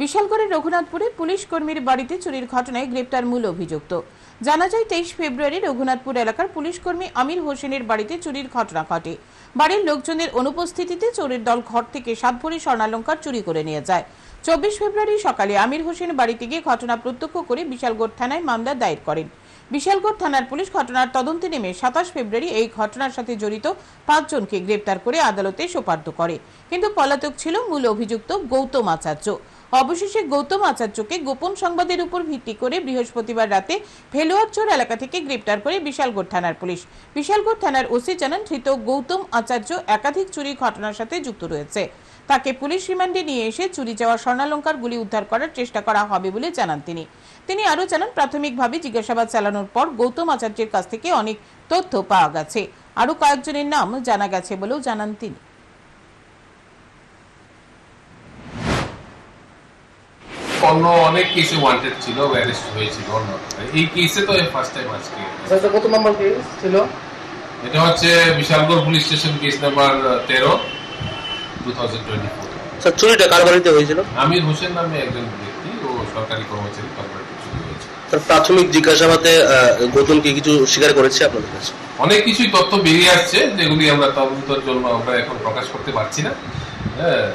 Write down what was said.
বিশালগড়ের রঘুনাথপুরে police কর্মীর বাড়িতে চুরির ঘটনায় গ্রেপ্তার মূল অভিযুক্ত। জানা যায়, তেইশ ফেব্রুয়ারি রঘুনাথপুর এলাকার পুলিশ কর্মী আমির হোসেনের বাড়িতে চুরির ঘটনা ঘটে। বাড়ির লোকজনের অনুপস্থিতিতে চোরের দল ঘর থেকে সাত ভরি স্বর্ণালঙ্কার চুরি করে নিয়ে যায়। চব্বিশ ফেব্রুয়ারি সকালে আমির হোসেন বাড়িতে গিয়ে ঘটনা প্রত্যক্ষ করে বিশালগড় থানায় মামলা দায়ের করেন। বিশালগড় থানার পুলিশ ঘটনার তদন্তে নেমে সাতাশ ফেব্রুয়ারি এই ঘটনার সাথে জড়িত পাঁচজনকে গ্রেপ্তার করে আদালতে সোপার্দ করে। কিন্তু পলাতক ছিল মূল অভিযুক্ত গৌতম আচার্য। অবশেষে গৌতম আচার্যকে গোপন সংবাদের উপর ভিত্তি করে বৃহস্পতিবার রাতে ভেলুয়ারচর এলাকা থেকে গ্রেপ্তার করে বিশালগড় থানার পুলিশ। বিশালগড় থানার ওসি জানান, ধৃত গৌতম আচার্য একাধিক চুরির ঘটনার সাথে যুক্ত রয়েছে। তাকে পুলিশ রিমান্ডে নিয়ে এসে চুরি যাওয়া স্বর্ণালঙ্কার গুলি উদ্ধার করার চেষ্টা করা হবে বলে জানান তিনি। তিনি আরও জানান, প্রাথমিকভাবে জিজ্ঞাসাবাদ চালানোর পর গৌতম আচার্যের কাছ থেকে অনেক তথ্য পাওয়া গেছে। আরও কয়েকজনের নাম জানা গেছে বলেও জানান তিনি। অন্য অনেক কেসে ওয়ান্টেড ছিল অ্যারেস্ট হয়েছিল অন্য এই কেসে তো ফার্স্ট টাইম আজকে। স্যার কত নম্বর কেস ছিল? এটা হচ্ছে Bishalgarh police station case number তেরো two thousand twenty four sir চুরিটা কার বাড়িতে হয়েছিল? আমির হোসেন নামে একজন ব্যক্তি ও সরকারি কর্মচারী চুরি হয়েছে। স্যার প্রাথমিক জিজ্ঞাসাবাদে আহ, গৌতম কি কিছু স্বীকার করেছে আপনাদের কাছে? অনেক কিছুই তথ্য বেরিয়ে আসছে যেগুলি আমরা তদন্তের জন্য আমরা এখন প্রকাশ করতে পারছি না। হ্যাঁ